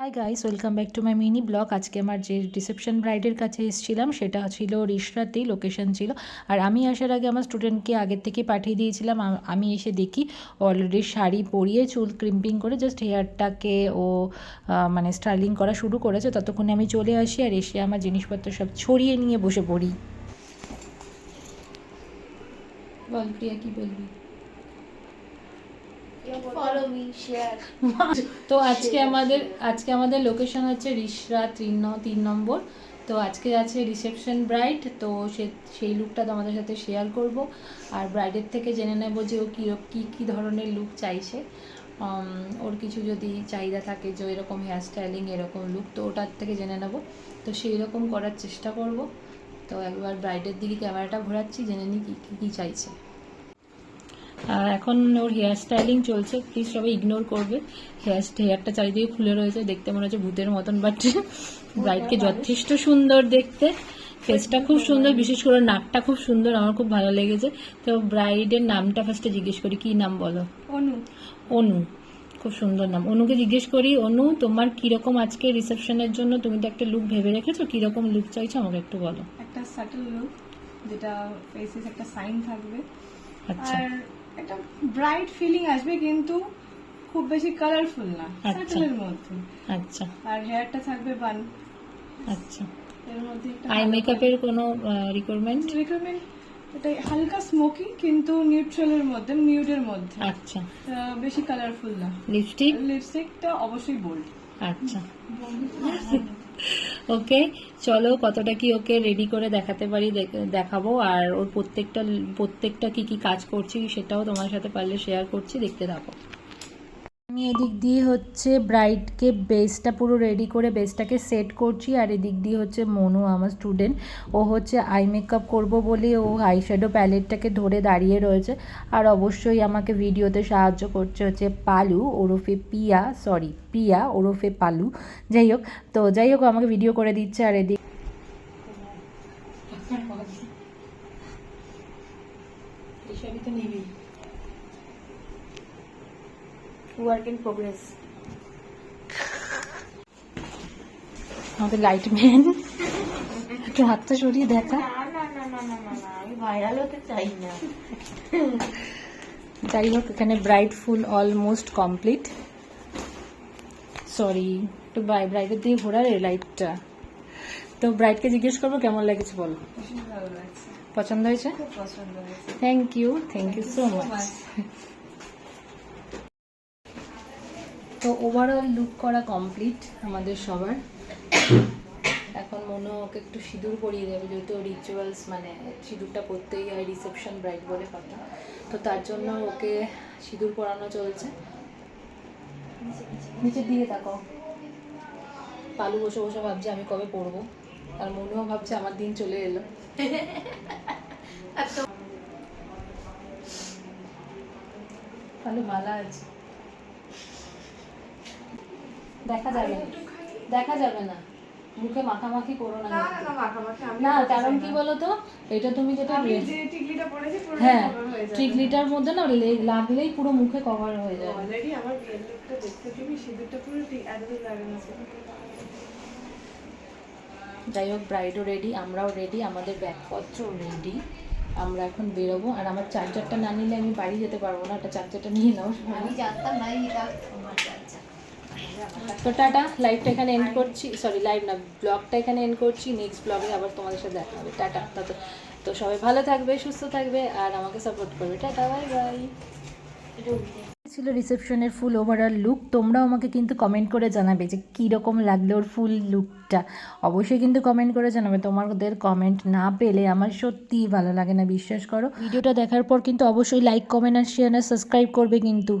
Hi guys welcome back to my mini blog আজকে আমার যে রিসেপশন ব্রাইডের কাছে এসেছিলাম, সেটা ছিল রিসরাতেই লোকেশন ছিল। আর আমি আসার আগে আমার স্টুডেন্টকে আগের থেকে পাঠিয়ে দিয়েছিলাম। আমি এসে দেখি অলরেডি শাড়ি পরিয়ে, চুল ক্রিম্পিং করে জাস্ট হেয়ারটাকে ও মানে স্টাইলিং করা শুরু করেছে। ততক্ষণে আমি চলে আসি আর এসে আমার জিনিসপত্র সব ছড়িয়ে নিয়ে বসে পড়ি। বল, প্রিয়া, কি বলবি. তো আজকে আমাদের আজকে আমাদের লোকেশন হচ্ছে রিসরা তিন তিন নম্বর। তো আজকে আছে রিসেপশন ব্রাইড তো সে, সেই লুকটা তোমাদের সাথে শেয়ার করব। আর ব্রাইডের থেকে জেনে নেব যে ও কী কী কী ধরনের লুক চাইছে। ওর কিছু যদি চাহিদা থাকে যে এরকম হেয়ার স্টাইলিং এরকম লুক তো ওটার থেকে জেনে নেব। তো সেই রকম করার চেষ্টা করব। তো একবার ব্রাইডের দিকে ক্যামেরাটা ঘোরাচ্ছি, জেনে নিই কী কী চাইছে। আর এখন ওর হেয়ার স্টাইলিং চলছে প্লিজ সবাই ইগনোর করবে। হেয়ার হেয়ারটা চারিদিকে খুলে রয়েছে দেখতে মনে হচ্ছে ভূতের মতন বাট ব্রাইডকে যথেষ্ট সুন্দর দেখতে। ফেসটা খুব সুন্দর বিশেষ করে নাকটা খুব সুন্দর আমার খুব ভালো লেগেছে। তো ব্রাইডের নামটা ফার্স্টে জিজ্ঞেস করি কি নাম বলো? অনু। অনু খুব সুন্দর নাম। অনুকে জিজ্ঞেস করি অনু তোমার কীরকম আজকে রিসেপশনের জন্য? তুমি তো একটা লুক ভেবে রেখেছো কীরকম লুক চাইছো? আমাকে একটু বলো। একটা সাটল লুক যেটা ফেসেস একটা সাইন থাকবে। আচ্ছা। একটা ব্রাইট ফিলিং আসবে কিন্তু খুব বেশি কালারফুল না আচ্ছা। সাটলের মধ্যে। আচ্ছা। আর হেয়ারটা থাকবে বান আচ্ছা। এর মধ্যে আই মেকআপের কোনো রিকোয়ারমেন্ট রিকমেন্ড এটা হালকা স্মোকি কিন্তু নিউট্রালের মধ্যে নিউডের মধ্যে। আচ্ছা। বেশি কালারফুল না। লিপস্টিক লিপস্টিকটা অবশ্যই বোল্ড আচ্ছা। ওকে, চলো কতটা কি ওকে রেডি করে দেখাতে পারি দেখ- দেখাবো। আর ওর প্রত্যেকটা প্রত্যেকটা কি কি কাজ করছি সেটাও তোমার সাথে পারলে শেয়ার করছি, দেখতে থাকো। আমি এদিক দিয়ে হচ্ছে ব্রাইডকে বেসটা পুরো রেডি করে বেসটাকে সেট করছি, আর এদিক দিয়ে হচ্ছে মনু আমার স্টুডেন্ট ও হচ্ছে আই মেকআপ করব বলে ও আই শ্যাডো প্যালেটটাকে ধরে দাঁড়িয়ে রয়েছে। আর অবশ্যই আমাকে ভিডিওতে সাহায্য করছে হচ্ছে পালু, ওরফে পিয়া সরি পিয়া, ওরফে পালু। যাই হোক, তো যাই হোক আমাকে ভিডিও করে দিচ্ছে, আর এদিক তো ওয়ার্ক ইন প্রোগ্রেস আমাদের লাইট ম্যান একটু হাতটা সরিয়ে দেখা। ভাইরাল হতে চাই না। যাই হোক এখানে bright full almost complete sorry একটু ব্রাইডের দিকে ঘোরার এই লাইটটা তো ব্রাইডকে জিজ্ঞেস করব কেমন লেগেছে বলো? পছন্দ হয়েছে? Thank you thank you so much তো ওভারঅল লুক করা কমপ্লিট আমাদের সবার। এখন মনে ওকে একটু সিঁদুর পরিয়ে দেবে, যেহেতু রিচুয়ালস মানে সিঁদুরটা পরতেই হয় রিসেপশন ব্রাইড বলে কথা। তো তার জন্য ওকে সিঁদুর পরানো চলছে। নিচের দিকে তাকাও। পালু বসে বসে ভাবছে, আমি কবে পড়ব আর মনেও ভাবছে, আমার দিন চলে এলো। পালু ভালো আছে। দেখা যাবে। না দেখা যাবে না। মুখে মাখামাখি করো না না কারণ কি না। বলতো? এটা তুমি যেটা হ্যাঁ ট্রিকলিটার মধ্যে না লাগলেই পুরো মুখে কভার হয়ে যাবে। অলরেডি আমার দেখতে তুমি সিঁদুরটা পুরো ঠিক এতদিন লাগে না ছিল। যাই হোক ব্রাইডও রেডি আমরাও রেডি আমাদের ব্যাগপত্র রেডি আমরা এখন বেরোবো আর আমার চার্জারটা না নিলে আমি বাড়ি যেতে পারব না ওটা চার্জারটা নিয়ে নাও। আমি জানতাম না তো টাটা লাইভটা এখানে এন্ড করছি। সরি লাইভ না ব্লগটা এখানে এন্ড করছি। নেক্সট ব্লগে আবার তোমাদের সাথে দেখা হবে। টাটা তো সবাই ভালো থাকবে, সুস্থ থাকবে আর আমাকে সাপোর্ট করবে। টাটা বাই বাই ছিল রিসেপশনের ফুল ওভারঅল লুক তোমরাও আমাকে কিন্তু কমেন্ট করে জানাবে যে কীরকম লাগল ওর ফুল লুকটা অবশ্যই কিন্তু কমেন্ট করে জানাবে। তোমাদের কমেন্ট না পেলে আমার সত্যিই ভালো লাগে না, বিশ্বাস করো। ভিডিওটা দেখার পর কিন্তু অবশ্যই লাইক কমেন্ট আর শেয়ার আর সাবস্ক্রাইব করবে কিন্তু।